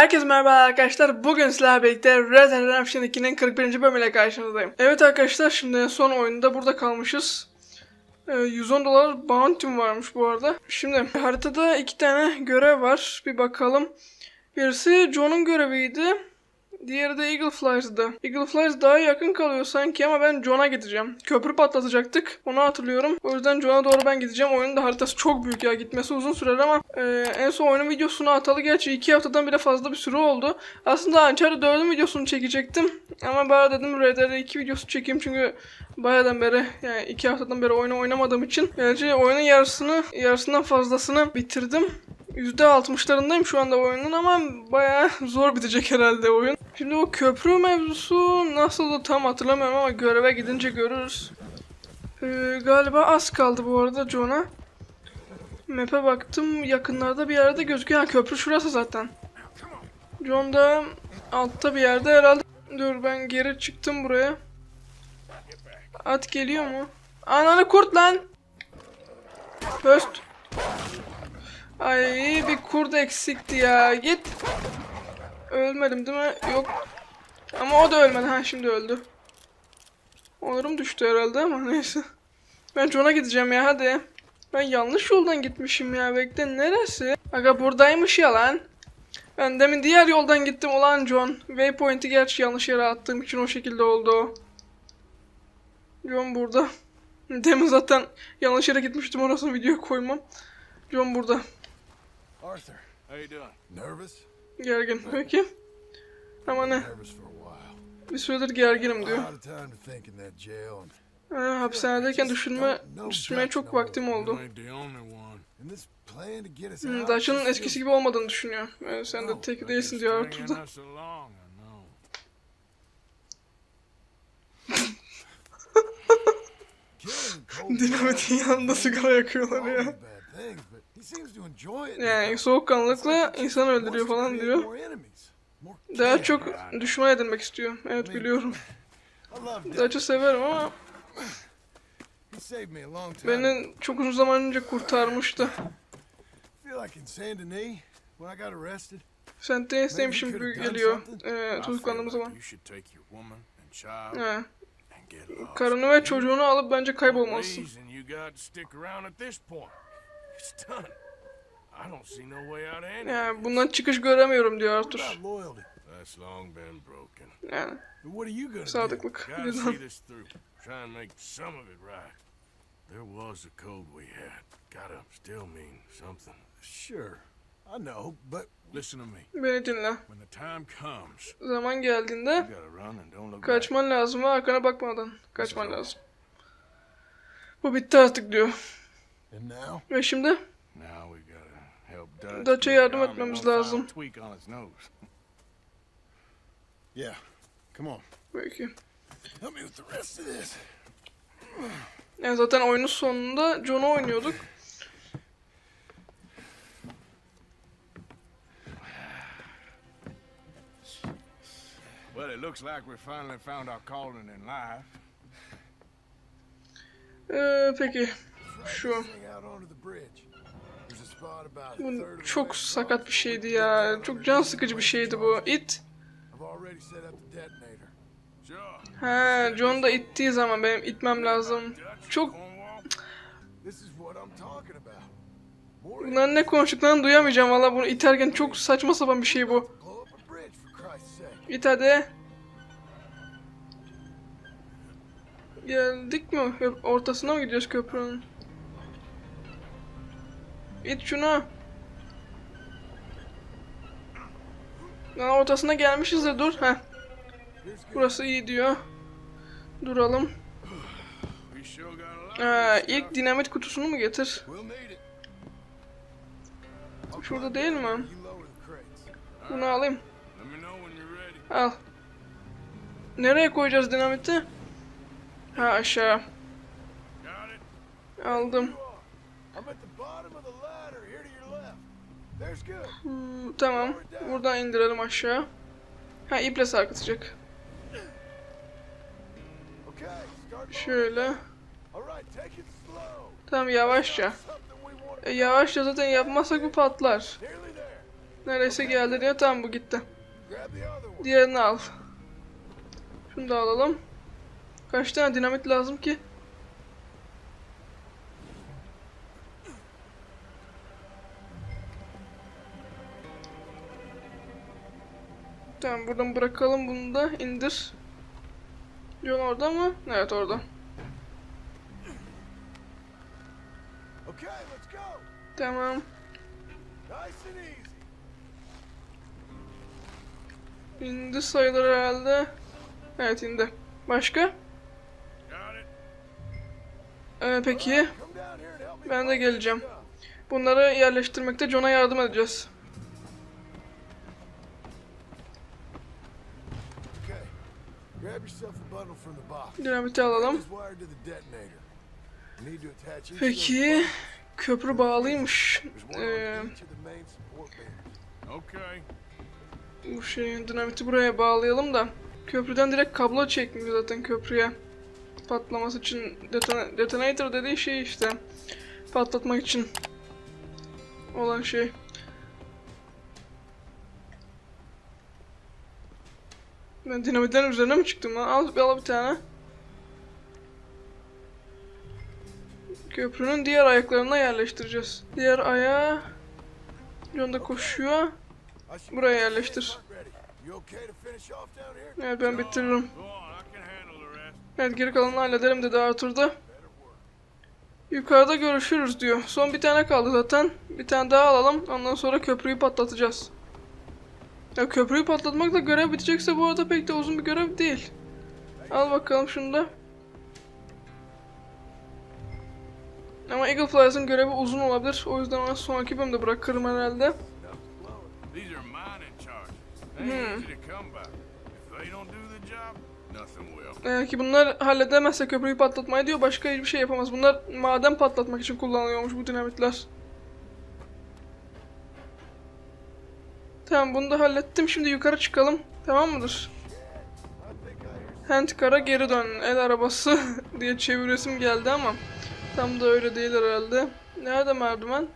Herkese merhaba arkadaşlar. Bugün sizlerle birlikte Red Dead Redemption 2'nin 41. bölümüyle karşınızdayım. Evet arkadaşlar şimdi son oyunda burada kalmışız. Ee, 110 dolar bounty'm varmış bu arada. Şimdi haritada iki tane görev var. Bir bakalım. Birisi John'un göreviydi. Diğeri de Eagle Flies'dı. Eagle Flies daha yakın kalıyor sanki ama ben John'a gideceğim. Köprü patlatacaktık. Onu hatırlıyorum. O yüzden John'a doğru ben gideceğim. Oyunun da haritası çok büyük ya. Gitmesi uzun sürer ama e, en son oyunun videosunu atalı gerçi 2 haftadan bile fazla bir süre oldu. Aslında Uncharted 4'ün videosunu çekecektim. Ama bana dedim Red Dead 2 videosu çekeyim çünkü bayağıdan beri yani 2 haftadan beri oyunu oynamadığım için. Gerçi oyunun yarısını yarısından fazlasını bitirdim. %60'larındayım şu anda oyunun ama bayağı zor bitecek herhalde oyun. Şimdi o köprü mevzusu nasıldı tam hatırlamıyorum ama göreve gidince görürüz. Ee, galiba az kaldı bu arada John'a. Map'e baktım yakınlarda bir yerde gözüküyor. Ha, köprü şurası zaten. John da altta bir yerde herhalde. Dur ben geri çıktım buraya. At geliyor mu? Ananı kurt lan! Höst. Ay bir kurt eksikti ya. Git. Ölmedim değil mi? Yok. Ama o da ölmedi. Ha şimdi öldü. Onurum düştü herhalde ama neyse. Ben John'a gideceğim ya hadi. Ben yanlış yoldan gitmişim ya. Bekle neresi? Aga buradaymış ya lan. Ben demin diğer yoldan gittim ulan John. Waypoint'i gerçi yanlış yere attığım için o şekilde oldu. John burada. Demin zaten yanlış yere gitmiştim orasını videoya koymam. John burada. Arthur, How you doing? nervous? Gergin. Peki. Ama ne? Nervous for a while. Bir süredir gerginim A diyor. lot of time to think in that jail, and, Ha, hapishanedeyken düşünme, düşünmeye çok vaktim oldu. You ain't the only one. and this plan to get us Hmm, just eskisi gibi olmadığını düşünüyor. Ee, sen de tek değilsin diyor Arthur Stringing da. us along, I know. feels killing cold Dinamitin yanında sigara yakıyorlar ya. Yani soğukkanlılıkla insan öldürüyor falan diyor. Daha çok düşman edinmek istiyor. Evet biliyorum. Dutch. Dutch'ı severim ama He saved me a long time. beni çok uzun zaman önce kurtarmıştı. St. Denis'teymişim gibi geliyor. Ee, tutuklandığım zaman. He. Karını ve çocuğunu alıp bence kaybolmalısın. Yani bundan çıkış göremiyorum diyor Arthur. Yani What are you gonna do? sadıklık. There was a code we had. Gotta still mean something. Sure, I know, but Listen to me. Beni dinle. When the time comes, Zaman geldiğinde kaçman lazım ve arkana bakmadan kaçman lazım. Bu bitti artık diyor. And now Ve şimdi Now we gotta help Dutch. Dutch'a get yardım etmemiz lazım. Peki. help me with the rest of this. Yani zaten oyunun sonunda John'u oynuyorduk. Well, it looks like we finally found our calling in life. Ee, peki. Şu. Bu çok sakat bir şeydi ya. Çok can sıkıcı bir şeydi bu. It. He, John da ittiği zaman benim itmem lazım. Çok bunların ne konuştuklarını duyamayacağım valla bunu iterken çok saçma sapan bir şey bu. İt hadi. Geldik mi? Ortasına mı gidiyoruz köprünün? İt şunu. Lan ortasına gelmişiz de dur. Heh. Burası iyi diyor. Duralım. Ee, ilk dinamit kutusunu mu getir? Şurada değil mi? Bunu alayım. Al. Nereye koyacağız dinamiti? Ha aşağı. Aldım. You are. I'm at the bottom of the ladder, here to your left. There's good. Hmm, tamam. Buradan indirelim aşağı. Ha iple sarkıtacak. Şöyle. Tamam yavaşça. E, yavaşça zaten yapmazsak bu patlar. Neredeyse geldi diyor. Tamam bu gitti. Diğerini al. Şunu da alalım. Kaç tane dinamit lazım ki? Tamam buradan bırakalım bunu da indir. John orada mı? Evet orada. Okay, let's go. Tamam. İndi sayılır herhalde. Evet indi. Başka? Ee, peki. Ben de geleceğim. Bunları yerleştirmekte John'a yardım edeceğiz. Of those Peki. Köprü bağlıymış. Ee, bu şeyi dinamiti buraya bağlayalım da. Köprüden direkt kablo çekmiyor zaten köprüye. Patlaması için detona- detonator dediği şey işte. Patlatmak için olan şey. Ben dinamitten üzerine mi çıktım lan? Al, al bir tane. Köprünün diğer ayaklarına yerleştireceğiz. Diğer ayağı... John koşuyor. Buraya yerleştir. Evet ben bitiririm. Evet geri kalanını hallederim dedi Arthur da. Yukarıda görüşürüz diyor. Son bir tane kaldı zaten. Bir tane daha alalım. Ondan sonra köprüyü patlatacağız. Ya köprüyü patlatmakla görev bitecekse bu arada pek de uzun bir görev değil. Al bakalım şunu da. Ama Eagle Flies'ın görevi uzun olabilir. O yüzden onu sonraki bölümde bırakırım herhalde. Hmm. Eğer ki bunlar halledemezse köprüyü patlatmayı diyor başka hiçbir şey yapamaz. Bunlar maden patlatmak için kullanılıyormuş bu dinamitler. Tamam bunu da hallettim. Şimdi yukarı çıkalım. Tamam mıdır? Handcar'a geri dön. El arabası diye çeviresim geldi ama tam da öyle değil herhalde. Nerede merdiven?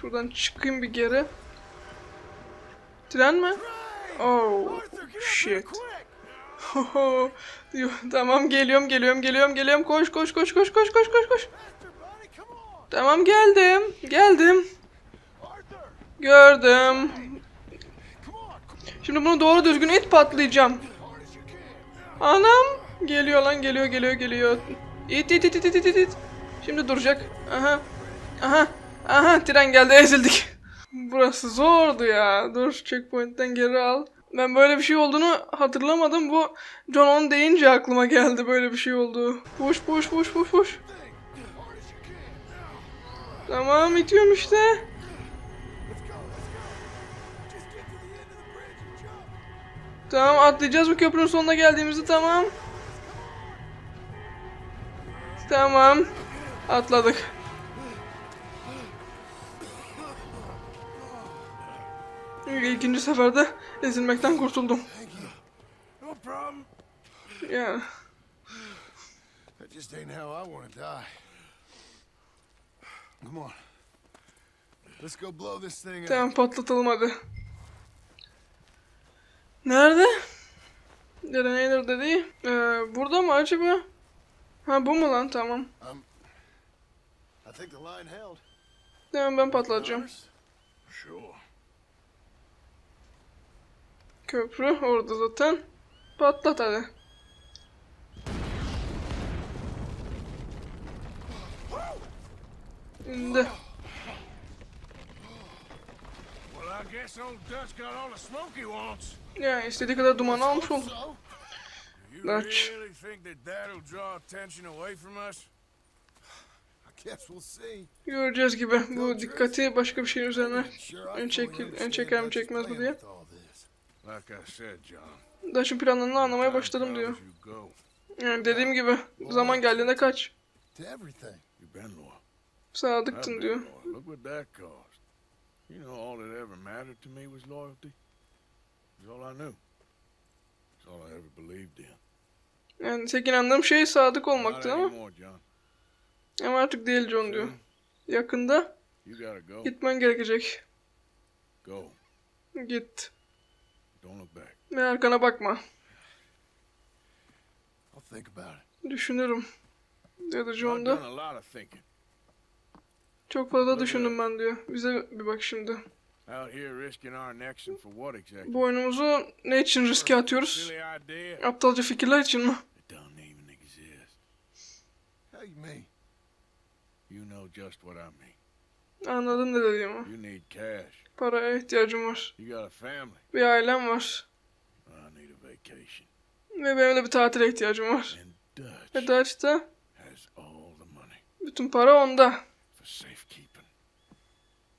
Şuradan çıkayım bir geri. Tren mi? Oh shit. Diyor, tamam geliyorum geliyorum geliyorum geliyorum koş koş koş koş koş koş koş koş. Tamam geldim geldim gördüm. Şimdi bunu doğru düzgün it patlayacağım. Anam geliyor lan geliyor geliyor geliyor. İt it it it it it it. Şimdi duracak. Aha. Aha. Aha tren geldi ezildik. Burası zordu ya. Dur checkpoint'ten geri al. Ben böyle bir şey olduğunu hatırlamadım. Bu John on deyince aklıma geldi böyle bir şey oldu. As hard as you can. Tamam itiyorum işte. Tamam atlayacağız bu köprünün sonuna geldiğimizde tamam. Tamam. Atladık. İkinci seferde ezilmekten kurtuldum. No problem. Yani. That just ain't how I want to die. Come on. Let's go blow this thing up. Tamam patlatalım hadi. Nerede? Detonator dediği. Ee, burada mı acaba? Ha bu mu lan tamam. Um. Tamam ben patlatacağım. Köprü orada zaten. Patlat hadi. İndi. Ya istediği kadar duman almış oldu. Dutch. Göreceğiz gibi. Bu dikkati başka bir şeyin üzerine ön, çekil, ön çeker mi çekmez mi diye. Dutch'ın planlarını anlamaya başladım diyor. Yani dediğim gibi zaman geldiğinde kaç. Sadıktın diyor. You know, all that ever mattered to me was loyalty. It's all I knew. It's all I ever believed in. Yani tek inandığım şey sadık olmaktı ama. Ama artık değil John diyor. Yakında gitmen gerekecek. Go. Git. Ve arkana bakma. Düşünürüm. Dedi John da. a lot of thinking. Çok fazla düşündüm ben diyor. Bize bir bak şimdi. Exactly? Boynumuzu ne için riske atıyoruz? Aptalca fikirler için mi? Anladın ne dediğimi. Paraya ihtiyacım var. Bir ailem var. Ve benim de bir tatile ihtiyacım var. Ve Dutch da bütün para onda. For safekeeping.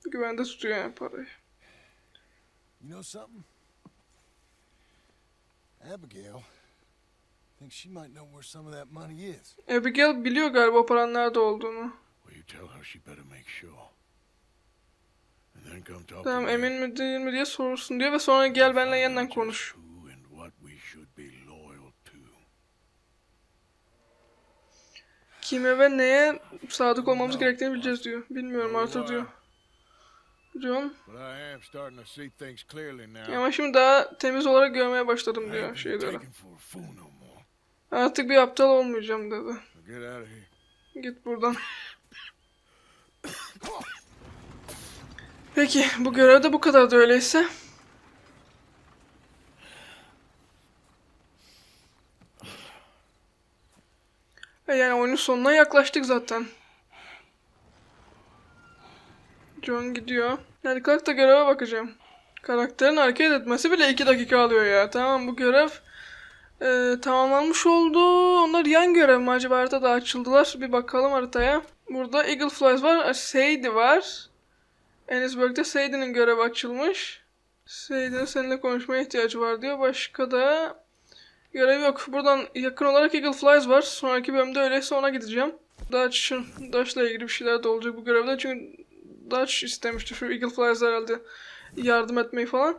Güvende tutuyor yani parayı. You know something? Abigail thinks she might know where some of that money is. Abigail biliyor galiba paranın nerede olduğunu. Will you tell her she better make sure? And then come talk Tamam emin mi değil mi diye sorursun diyor ve sonra gel benimle yeniden konuş. Who and what we should be loyal to. Kime ve neye sadık olmamız gerektiğini bileceğiz diyor. Bilmiyorum Arthur diyor. Now. Ama şimdi daha temiz olarak görmeye başladım diyor şeyleri. Artık bir aptal olmayacağım dedi. Git buradan. Peki bu görevde bu kadar da öyleyse. Yani oyunun sonuna yaklaştık zaten. John gidiyor. Kalk da göreve bakacağım. Karakterin hareket etmesi bile 2 dakika alıyor ya. Tamam bu görev e, tamamlanmış oldu. Onlar yan görev mi acaba haritada açıldılar? Bir bakalım haritaya. Burada Eagle Flies var. Sadie var. Ennisburg'da Sadie'nin görevi açılmış. Sadie'nin seninle konuşmaya ihtiyacı var diyor. Başka da görev yok. Buradan yakın olarak Eagle Flies var. Sonraki bölümde öyleyse ona gideceğim. Dutch'ın, Dutch'la ilgili bir şeyler de olacak bu görevde. Çünkü Dutch istemişti şu Eagle Flies'la herhalde yardım etmeyi falan.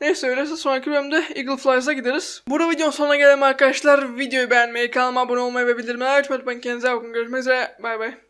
Neyse öyleyse sonraki bölümde Eagle Flies'a gideriz. Burada videonun sonuna gelelim arkadaşlar. Videoyu beğenmeyi, kanalıma abone olmayı ve bildirimleri açmayı unutmayın. Kendinize iyi bakın. Görüşmek üzere. Bay bay.